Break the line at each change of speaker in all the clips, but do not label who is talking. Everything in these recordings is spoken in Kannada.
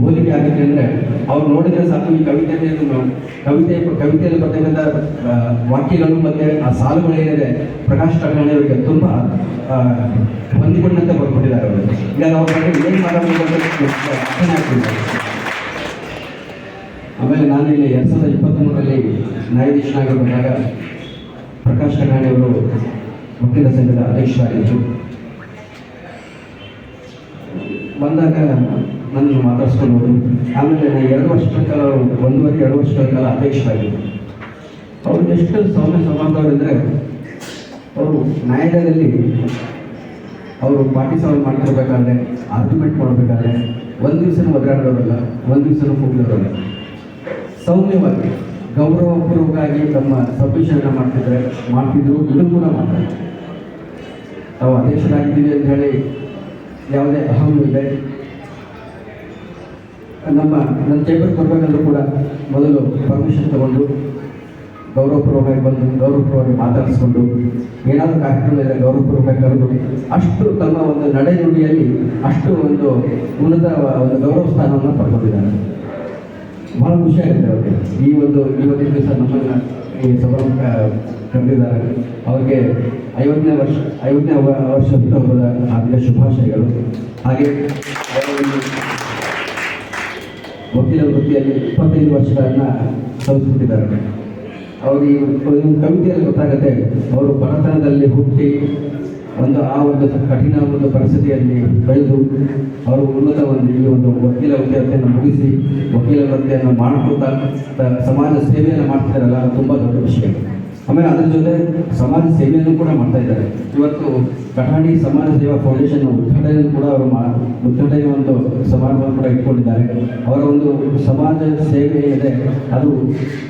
ಹೋಲಿಕೆ ಆಗಿದೆ ಅಂದರೆ ಅವ್ರು ನೋಡಿದ್ರೆ ಸಾಕು ಈ ಕವಿತೆ ಕವಿತೆ ಕವಿತೆಯಲ್ಲಿ ಬರ್ತಕ್ಕಂಥ ವಾಕ್ಯಗಳು ಮತ್ತು ಆ ಸಾಲುಗಳು ಏನಿದೆ, ಪ್ರಕಾಶ್ ಠಾಕ್ರೆ ತುಂಬಾ ತುಂಬ ಹೊಂದಿಕೊಂಡಂತೆ ಬರ್ಕೊಟ್ಟಿದ್ದಾರೆ ಅವರು. ಈಗ ಅವ್ರ ಬಗ್ಗೆ ಏನು ಮಾಡಬೇಕು ಅಂತ ಆಮೇಲೆ ನಾನು ಇಲ್ಲಿ ಎರಡು ಸಾವಿರದ ಇಪ್ಪತ್ತ್ಮೂರರಲ್ಲಿ ನ್ಯಾಯಾಧೀಶನಾಗಿರಬೇಕಾಗ ಪ್ರಕಾಶ್ ಠಾಕ್ರೆ ಅವರು ವಕೀಲ ಸಂಘದ ಅಧ್ಯಕ್ಷರಾಗಿದ್ದರು. ಬಂದಾಗ ನನ್ನನ್ನು ಮಾತಾಡಿಸ್ಕೊಂಡು ಆಮೇಲೆ ನಾನು ಎರಡು ವರ್ಷದ ಕಾಲ, ಒಂದೂವರೆ, ಎರಡು ವರ್ಷದ ಕಾಲ ಅಧ್ಯಕ್ಷರಾಗಿದ್ದರು ಅವರು ಎಷ್ಟು ಸೌಮ್ಯ ಸಂಬಂಧವರಿದ್ದರೆ ಅವರು ನ್ಯಾಯಾಲಯದಲ್ಲಿ ಅವರು ಪಾರ್ಟಿ ಸಾಲ್ವ್ ಮಾಡ್ತಿರ್ಬೇಕಾದ್ರೆ ಆರ್ಗ್ಯುಮೆಂಟ್ ಮಾಡಬೇಕಾದ್ರೆ ಒಂದು ದಿವಸನೂ ಒದ್ದಾಡೋರಲ್ಲ, ಒಂದು ದಿವಸನೂ ಕೂಗ್ಲಿರೋಲ್ಲ. ಸೌಮ್ಯವಾಗಿ, ಗೌರವಪೂರ್ವಕವಾಗಿ ತಮ್ಮ ಸಬ್ಮಿಷನ್ ಮಾಡ್ತಿದ್ರೆ ಮಾಡ್ತಿದ್ರು ಇದು ಕೂಡ ಮಾಡ್ತಾರೆ. ತಾವು ಅಧ್ಯಕ್ಷರಾಗಿದ್ದೀವಿ ಅಂತ ಹೇಳಿ ಯಾವುದೇ ಅಹಂ ಇದೆ ನಮ್ಮ ನನ್ನ ಟೇಬಲ್ ಬರಬೇಕಂದ್ರೂ ಕೂಡ ಮೊದಲು ಪರ್ಮಿಷನ್ ತಗೊಂಡು ಗೌರವಪೂರ್ವಕವಾಗಿ ಬಂದು, ಗೌರವಪೂರ್ವಕವಾಗಿ ಮಾತಾಡಿಸ್ಕೊಂಡು ಏನಾದರೂ ಕಾರ್ಯಕ್ರಮ ಇದೆ ಗೌರವಪೂರ್ವಕವಾಗಿ ಕರೆದು ಅಷ್ಟು ತಮ್ಮ ಒಂದು ನಡೆ ನುಡಿಯಲ್ಲಿ ಅಷ್ಟು ಒಂದು ಉನ್ನತ ಒಂದು ಗೌರವ ಸ್ಥಾನವನ್ನು ಪಡ್ಕೊಂಡಿದ್ದಾರೆ. ಬಹಳ ಖುಷಿಯಾಗುತ್ತೆ ಅವರಿಗೆ. ಈ ಒಂದು ಇವತ್ತಿನ ದಿವಸ ನಮ್ಮನ್ನು ಈ ಸಭಾಂಕ ಕರೆದಿದ್ದಾರೆ ಅವರಿಗೆ ಐವತ್ತನೇ ವರ್ಷ ಐವತ್ತನೇ ವರ್ಷ ಹುಟ್ಟುಹಬ್ಬದ ಹಾರ್ದಿಕ ಶುಭಾಶಯಗಳು. ಹಾಗೆ ವಕೀಲ ವೃತ್ತಿಯಲ್ಲಿ ಇಪ್ಪತ್ತೈದು ವರ್ಷಗಳನ್ನು ಸಲ್ಲಿಸುತ್ತಿದ್ದಾರೆ ಅವರು ಈ ಒಂದು ಕವಿತೆಯಲ್ಲಿ ಗೊತ್ತಾಗುತ್ತೆ, ಅವರು ಬಡತನದಲ್ಲಿ ಹುಟ್ಟಿ ಒಂದು ಆ ಒಂದು ಕಠಿಣ ಒಂದು ಪರಿಸ್ಥಿತಿಯಲ್ಲಿ ಬೆಳೆದು ಅವರು ಉನ್ನತ ಒಂದು ಈ ಒಂದು ವಕೀಲ ವೃತ್ತಿಯನ್ನು ಮುಗಿಸಿ ವಕೀಲ ವೃತ್ತಿಯನ್ನು ಮಾಡಿಕೊಳ್ತಾ, ಸಮಾಜ ಸೇವೆಯನ್ನು ಮಾಡ್ತಿದ್ದಾರಲ್ಲ ತುಂಬ ದೊಡ್ಡ ವಿಷಯ. ಆಮೇಲೆ ಅದ್ರ ಜೊತೆ ಸಮಾಜ ಸೇವೆಯನ್ನು ಕೂಡ ಮಾಡ್ತಾ ಇದ್ದಾರೆ. ಇವತ್ತು ಕಠಾಣಿ ಸಮಾಜ ಸೇವಾ ಫೌಂಡೇಶನ್ ಉದ್ಘಾಟನೆ ಕೂಡ ಅವರು ಉದ್ಘಾಟನೆ ಒಂದು ಸಮಾರಂಭವನ್ನು ಕೂಡ ಇಟ್ಕೊಂಡಿದ್ದಾರೆ. ಅವರ ಒಂದು ಸಮಾಜ ಸೇವೆ ಏನಿದೆ ಅದು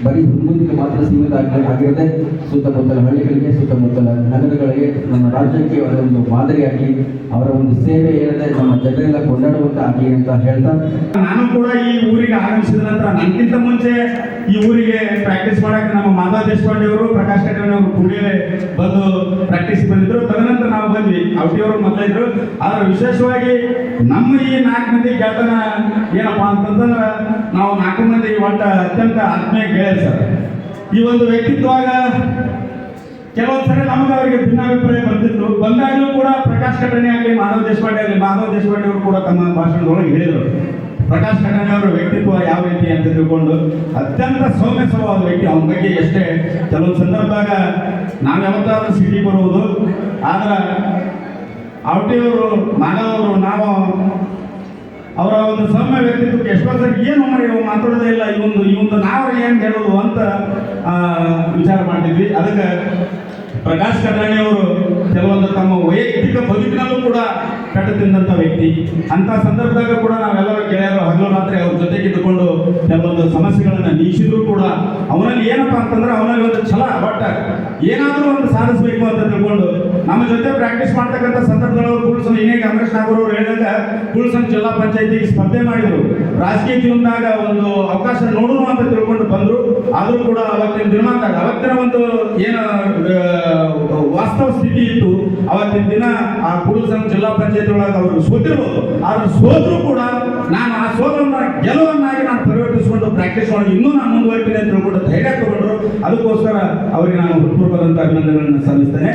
ಬರೀ ಹುಡುಗರಿಗೆ ಮಾತ್ರ ಸೀಮಿತ ಆಗಿ ಆಗಿರದೆ ಸುತ್ತಮುತ್ತಲ ಹಳ್ಳಿಗಳಿಗೆ, ಸುತ್ತಮುತ್ತಲ ನಗರಗಳಿಗೆ, ನಮ್ಮ ರಾಜ್ಯಕ್ಕೆ ಅವರ ಒಂದು ಮಾದರಿಯಾಗಿ ಅವರ ಒಂದು ಸೇವೆ ಏನಿದೆ, ನಮ್ಮ ಜನರೆಲ್ಲ ಕೊಂಡಾಡುವಂತ ಆಗಲಿ ಅಂತ ಹೇಳ್ತಾ
ನಾನು ಕೂಡ ಈ ಊರಿಗೆ ಆಗಮಿಸಿದ ನಂತರ ನನಗಿಂತ ಮುಂಚೆ ಈ ಊರಿಗೆ ಪ್ರಾಕ್ಟೀಸ್ ಮಾಡಕ್ಕೆ ನಮ್ಮ ಮಾತಾ ದೇಶಪಾಂಡೆ ಅವರು ಪ್ರಕಾಶ್ ಅವರು ಕೂಡಲೇ ಬಂದು ಪ್ರಾಕ್ಟೀಸ್ ಬಂದಿದ್ರು ತದನಂತರ ನಾವು ಬಂದ್ವಿ. ಅವರು ಮೊದಲಿದ್ರು ಆದ್ರೆ ವಿಶೇಷವಾಗಿ ನಮ್ಮ ಈ ನಾಲ್ಕು ಮಂದಿ ಗೆಳತನ ಏನಪ್ಪಾ ಅಂತಂದ್ರೆ ನಾವು ನಾಲ್ಕು ಮಂದಿ ಒಟ್ಟ ಅತ್ಯಂತ ಆತ್ಮೀಯ ಗೆಳೆಯ ಸರ್. ಈ ಒಂದು ವ್ಯಕ್ತಿತ್ವಾಗ ಕೆಲವೊಂದು ಸರಿ ನಮಗೆ ಅವರಿಗೆ ಭಿನ್ನಾಭಿಪ್ರಾಯ ಬರ್ತಿತ್ತು. ಬಂದಾಗಲೂ ಕೂಡ ಪ್ರಕಾಶ್ ಕಟ್ಟಣೆ ಆಗಲಿ, ಮಾಧವ್ ದೇಶಪಾಂಡೆ ಆಗಲಿ, ಮಾಧವ್ ದೇಶಪಾಂಡೆ ಅವರು ಕೂಡ ತಮ್ಮ ಭಾಷಣದೊಳಗೆ ಹೇಳಿದರು. ಪ್ರಕಾಶ್ ಕಟ್ಟಣೆ ಅವರ ವ್ಯಕ್ತಿತ್ವ ಯಾವ ರೀತಿ ಅಂತ ತಿಳ್ಕೊಂಡು ಅತ್ಯಂತ ಸೌಮ್ಯ ಸ್ವಭಾವದ ವ್ಯಕ್ತಿ ಅವನ ಬಗ್ಗೆ ಎಷ್ಟೇ ಕೆಲವೊಂದು ಸಂದರ್ಭದಾಗ ನಾವು ಯಾವತ್ತಾದ್ರೂ ಸಿಟಿ ಬರುವುದು, ಆದ್ರೆ ಅವಟಿಯವರು ಮಾನವರು ನಾವು ಅವರ ಒಂದು ಸೌಮ್ಯ ವ್ಯಕ್ತಿತ್ವಕ್ಕೆ ಎಷ್ಟೋ ಸರಿ ಏನು ಇವ ಮಾತಾಡೋದೇ ಇಲ್ಲ ಇವೊಂದು ಇವೊಂದು ನಾವು ಏನು ಹೇಳೋದು ಅಂತ ವಿಚಾರ ಮಾಡಿದ್ವಿ ಅದಕ್ಕೆ ಪ್ರಕಾಶ್ ಕಟಾಣಿ ಅವರು ಕೆಲವೊಂದು ತಮ್ಮ ವೈಯಕ್ತಿಕ ಬದುಕಿನಲ್ಲೂ ಕೂಡ ಕಟ್ಟ ತಿಂದಂಥ ವ್ಯಕ್ತಿ. ಅಂತ ಸಂದರ್ಭದಾಗ ಕೂಡ ನಾವೆಲ್ಲರೂ ಕೆಲವೊಂದು ಸಮಸ್ಯೆಗಳನ್ನ ನೀಗಿಸಿದ್ರು ಕೂಡ ಅವನಲ್ಲಿ ಏನಪ್ಪಾ ಅಂತಂದ್ರೆ ಅವನಲ್ಲಿ ಒಂದು ಛಲ ಬಟ್ ಏನಾದರೂ ಒಂದು ಸಾಧಿಸಬೇಕು ಅಂತ ತಿಳ್ಕೊಂಡು ನಮ್ಮ ಜೊತೆ ಪ್ರಾಕ್ಟೀಸ್ ಮಾಡ್ತಕ್ಕಂಥ ಸಂದರ್ಭಗಳು ಕುಳ್ಸನ್ ಇನ್ನೇ ಕಾಂಗ್ರೆಸ್ ನಾಗರವರು ಹೇಳಿದಾಗ ಕುಳ್ಸನ್ ಜಿಲ್ಲಾ ಪಂಚಾಯತಿಗೆ ಸ್ಪರ್ಧೆ ಮಾಡಿದ್ರು. ರಾಜಕೀಯ ಜೀವನದಾಗ ಒಂದು ಅವಕಾಶ ನೋಡೋಣ ಅಂತ ತಿಳ್ಕೊಂಡು ಬಂದ್ರು. ಆದರೂ ಕೂಡ ಅವತ್ತಿನ ದಿನಮಾನ, ಅವತ್ತಿನ ಒಂದು ಏನು ವಾಸ್ತವ ಸ್ಥಿತಿ ಇತ್ತು. ಅವತ್ತಿನ ದಿನ ಆ ಕುಳ್ಸನ್ ಜಿಲ್ಲಾ ಪಂಚಾಯತಿ ಒಳಗೆ ಅವರು ಸೋತಿರ್ಬೋದು. ಆದ್ರೆ ಸೋತರು ಕೂಡ ನಾನು ಆ ಸೋಲನ್ನ ಗೆಲುವನ್ನಾಗಿ ನಾನು ಪರಿವರ್ತಿಸಿಕೊಂಡು ಪ್ರಾಕ್ಟೀಸ್ ಮಾಡಿ ಇನ್ನೂ ನಾನು ಮುಂದುವರಿತೀನಿ ಅಂತ ತಿಳ್ಕೊಂಡು ಧೈರ್ಯ ತಗೊಂಡ್ರು, ಅದಕ್ಕೋಸ್ಕರ ಅವರಿಗೆ ನಾನು ಹೃತ್ಪೂರ್ವಕದಂತ ಅಭಿನಂದನೆಗಳನ್ನು ಸಲ್ಲಿಸ್ತೇನೆ.